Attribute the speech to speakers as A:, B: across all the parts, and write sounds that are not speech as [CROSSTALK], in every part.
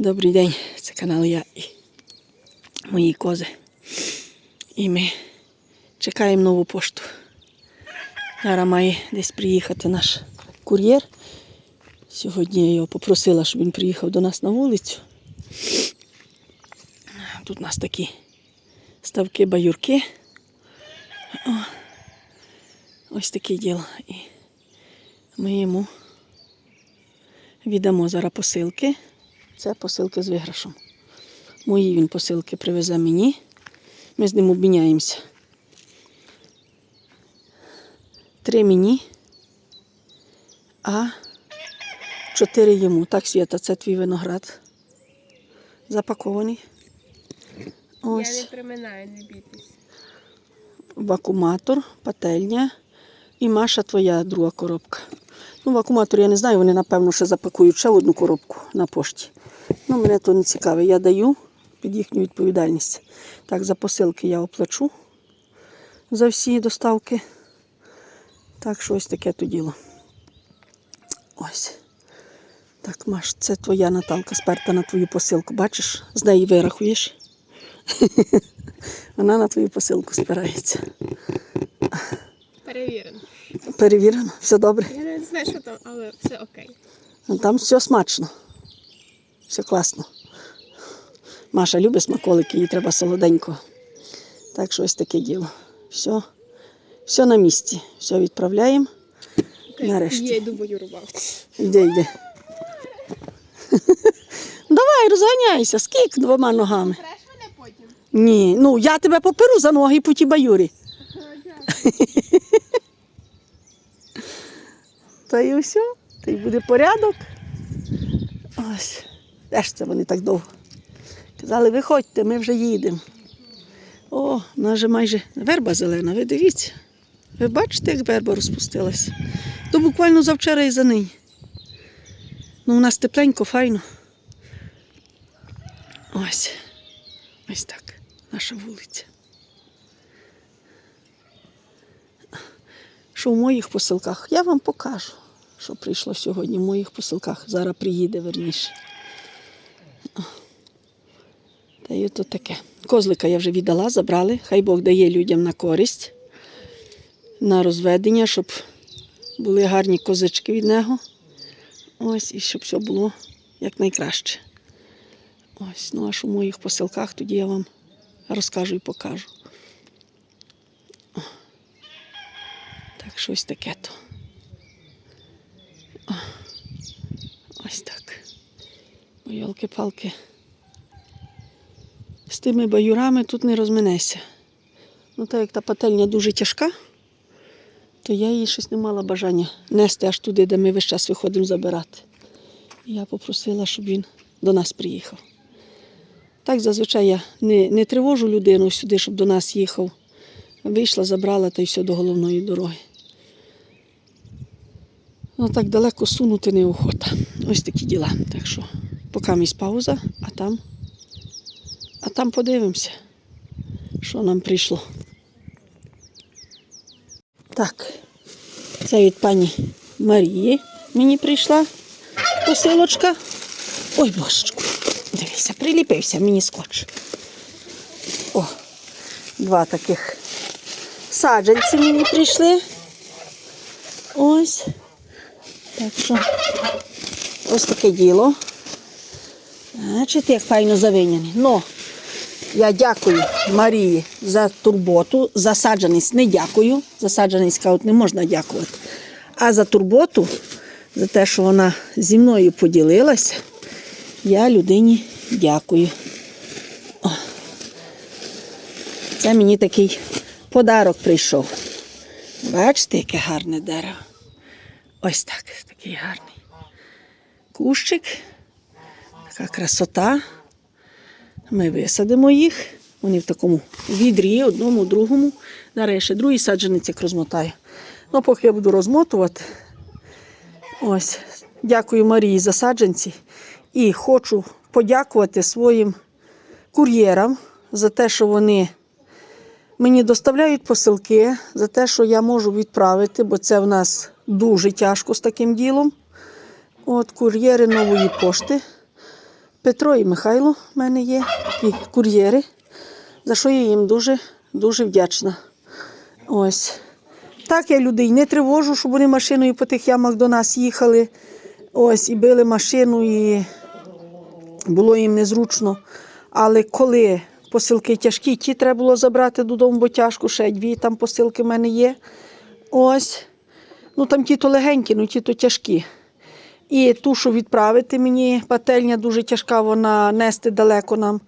A: Добрий день, це канал я і мої кози. І ми чекаємо нову пошту. Зараз має десь приїхати наш кур'єр. Сьогодні я його попросила, щоб він приїхав до нас на вулицю. Тут у нас такі ставки-баюрки. Ось таке діло. І ми йому віддамо зараз посилки. Це посилки з виграшем. Мої він посилки привезе мені. Ми з ним обміняємося. Три мені, а чотири йому. Так, Свята, це твій виноград. Запакований.
B: Я не приминаю, не бійтесь.
A: вакууматор, пательня і Маша твоя друга коробка. Ну, вакууматор я не знаю, вони напевно ще запакують ще одну коробку на пошті. Ну, мене то не цікаве. Я даю під їхню відповідальність. Так, за посилки я оплачу за всі доставки. Так, що ось таке то діло. Ось. Так, Маш, це твоя Наталка сперта на твою посилку. Бачиш, з неї вирахуєш. [LAUGHS] Вона на твою посилку спирається.
B: Перевірено.
A: Перевірено, все добре.
B: Я не знаю, що там, але все окей.
A: Там все смачно. Все класно. Маша любить смаколики, їй треба солоденько. Так що ось таке діло. Все, все на місці. Все відправляємо. Нарешті.
B: Я йду бою рубав.
A: Йди, йди. [LAUGHS] Давай, розганяйся, скільки двома ногами.
B: Мене потім?
A: Ні, ну я тебе поперу за ноги по тій баюрі. [LAUGHS] Та і все, та й буде порядок. Ось. Де ж це вони так довго? Казали, виходьте, ми вже їдемо. О, у нас же майже верба зелена, ви дивіться. Ви бачите, як верба розпустилася? То буквально завчора і за нині. Ну, у нас тепленько, файно. Ось. Ось так. Наша вулиця. Що в моїх посилках? Я вам покажу, що прийшло сьогодні в моїх посилках. Зараз приїде верніше. О. Та й то таке. Козлика я вже віддала, забрали. Хай Бог дає людям на користь, на розведення, щоб були гарні козички від нього. Ось, і щоб все було якнайкраще. Ось, ну аж у моїх посилках тоді я вам розкажу і покажу. О. Так, щось таке то. Ось так. Бо йолки-палки. Тими баюрами тут не розминешся. Ну, так як та пательня дуже тяжка, то я її щось не мала бажання нести аж туди, де ми весь час виходимо забирати. І я попросила, щоб він до нас приїхав. Так зазвичай я не, не тривожу людину сюди, щоб до нас їхав. Вийшла, забрала та й все до головної дороги. Ну так далеко сунути неохота. Ось такі діла. Так що поки місь пауза, а там, а там подивимося, що нам прийшло. Так, це від пані Марії мені прийшла посилочка. Ой, божечку, дивися, приліпився мені скотч. О, два таких саджанці мені прийшли. Ось. Так що ось таке діло. Бачите, як файно завиняний. Ну, я дякую Марії за турботу. За саджаність не дякую. За саджаність не можна дякувати. А за турботу, за те, що вона зі мною поділилася, я людині дякую. О. Це мені такий подарок прийшов. Бачите, яке гарне дерево. Ось так, такий гарний кущик, така красота. Ми висадимо їх. Вони в такому відрі, одному, другому. Зараз я ще другий саджанець як розмотаю. Ну, поки я буду розмотувати. Ось. Дякую Марії за саджанці. І хочу подякувати своїм кур'єрам за те, що вони мені доставляють посилки, за те, що я можу відправити, бо це в нас дуже тяжко з таким ділом. От кур'єри нової пошти Петро і Михайло в мене є, такі кур'єри, за що я їм дуже, дуже вдячна. Ось. Так я людей не тривожу, щоб вони машиною по тих ямах до нас їхали. Ось, і били машину, і було їм незручно. Але коли посилки тяжкі, ті треба було забрати додому, бо тяжко, ще дві там посилки в мене є. Ось. Ну там ті то легенькі, ну ті то тяжкі. І ту, що відправити мені, пательня дуже тяжка, вона нести далеко нам.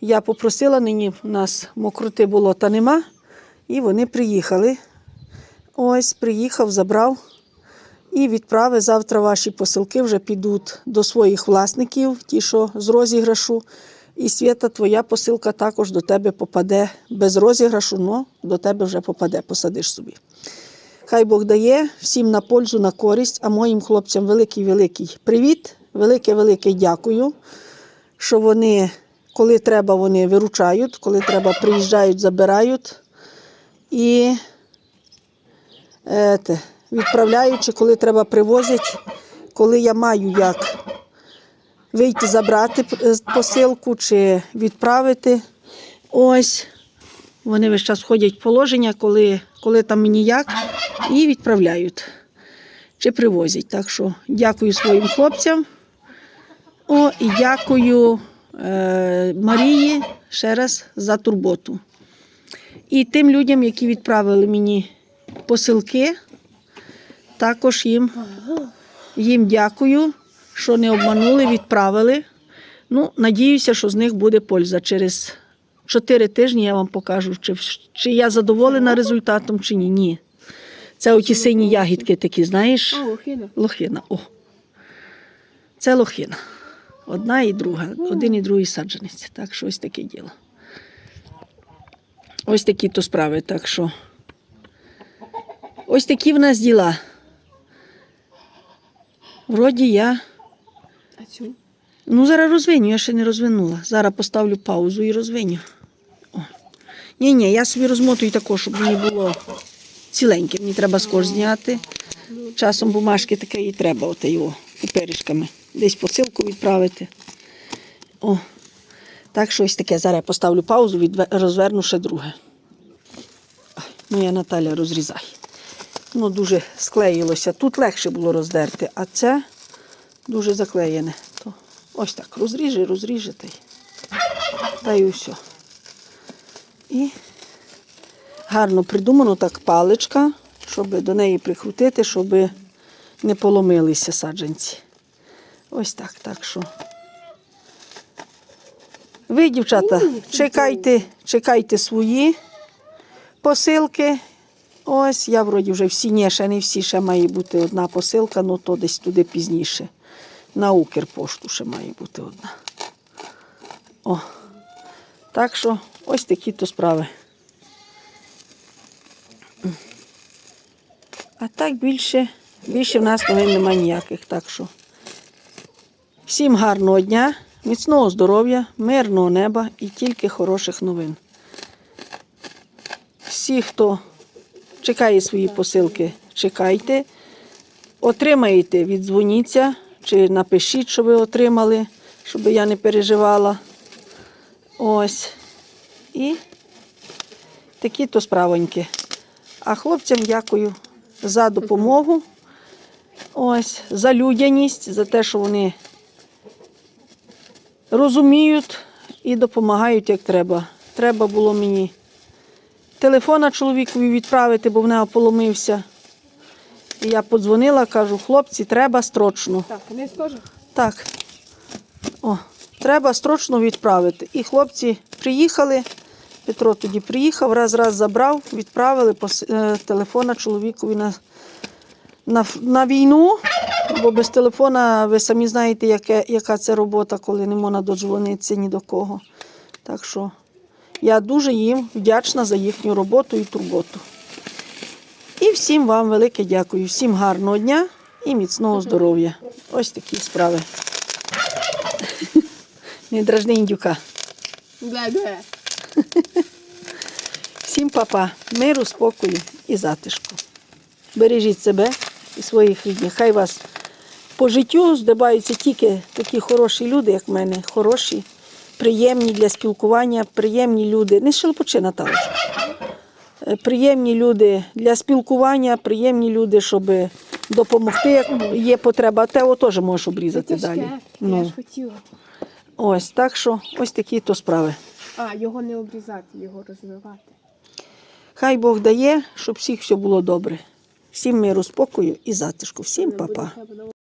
A: Я попросила, нині в нас мокроти болота нема. І вони приїхали. Ось, приїхав, забрав. І відправи завтра ваші посилки вже підуть до своїх власників, ті, що з розіграшу. І Свята, твоя посилка також до тебе попаде без розіграшу, але до тебе вже попаде, посадиш собі. Хай Бог дає всім на пользу, на користь, а моїм хлопцям великий-великий привіт, велике-велике дякую, що вони, коли треба, вони виручають, коли треба, приїжджають, забирають. І ете, відправляючи, коли треба привозять, коли я маю як вийти забрати е, посилку чи відправити. Ось. Вони весь час ходять в положення, коли, коли там мені як, і відправляють чи привозять. Так що дякую своїм хлопцям. О, і дякую е, Марії ще раз за турботу. І тим людям, які відправили мені посилки, також їм, їм дякую, що не обманули, відправили. Ну, надіюся, що з них буде польза. Через чотири тижні я вам покажу, чи, чи я задоволена результатом, чи ні. Ні. Це оті сині ягідки такі, знаєш?
B: О, хіда.
A: Лохина. О. Це лохина. Одна і друга. Один і другий саджанець. Так що ось таке діло. Ось такі то справи. Так що. Ось такі в нас діла. Вроді я.
B: А цю?
A: Ну, зараз розвиню, я ще не розвинула. Зараз поставлю паузу і розвиню. О. Ні, ні, я собі розмотую також, щоб мені було ціленьке. Мені треба скоро зняти. Часом бумажки таке і треба, оте його паперишками. Десь посилку відправити. О. Так що ось таке. Зараз я поставлю паузу, розверну ще друге. Моя Наталя розрізай. Воно дуже склеїлося. Тут легше було роздерти, а це дуже заклеєне. Ось так розріже, розріже та й, та й усе. І гарно придумано так паличка, щоб до неї прикрутити, щоб не поломилися саджанці. Ось так, так що. Ви, дівчата, чекайте, чекайте свої посилки. Ось, я вроді вже всі, ні, ще не всі, ще має бути одна посилка, ну то десь туди пізніше. На Укрпошту ще має бути одна. О. Так що ось такі то справи. А так більше, більше в нас новин немає ніяких. Так що всім гарного дня, міцного здоров'я, мирного неба і тільки хороших новин. Всі, хто чекає свої посилки, чекайте. Отримаєте, віддзвоніться чи напишіть, що ви отримали, щоб я не переживала. Ось. І такі то справоньки. А хлопцям дякую за допомогу. Ось, за людяність, за те, що вони розуміють і допомагають, як треба. Треба було мені телефона чоловікові відправити, бо в нього поломився. І я подзвонила, кажу, хлопці, треба строчно.
B: Так, не теж?
A: Так. О, треба строчно відправити. І хлопці приїхали. Петро тоді приїхав, раз-раз забрав, відправили пос- е, телефона чоловікові на, на, на війну. Бо без телефона ви самі знаєте, яке, яка це робота, коли не можна додзвонитися ні до кого. Так що я дуже їм вдячна за їхню роботу і турботу. І всім вам велике дякую. Всім гарного дня і міцного здоров'я. Ось такі справи. Не дражни індюка. Всім папа, миру, спокою і затишку. Бережіть себе і своїх рідних. Хай вас по життю здобаються тільки такі хороші люди, як в мене, хороші, приємні для спілкування, приємні люди. Не шелпочи, Наталочка. Приємні люди для спілкування, приємні люди, щоб допомогти, як є потреба. А те теж можеш обрізати
B: Це
A: далі.
B: тяжке, я
A: Ну,
B: ж хотіла.
A: ось так що ось такі то справи.
B: А, його не обрізати, його розвивати.
A: Хай Бог дає, щоб всіх все було добре. Всім миру, спокою і затишку. Всім па-па.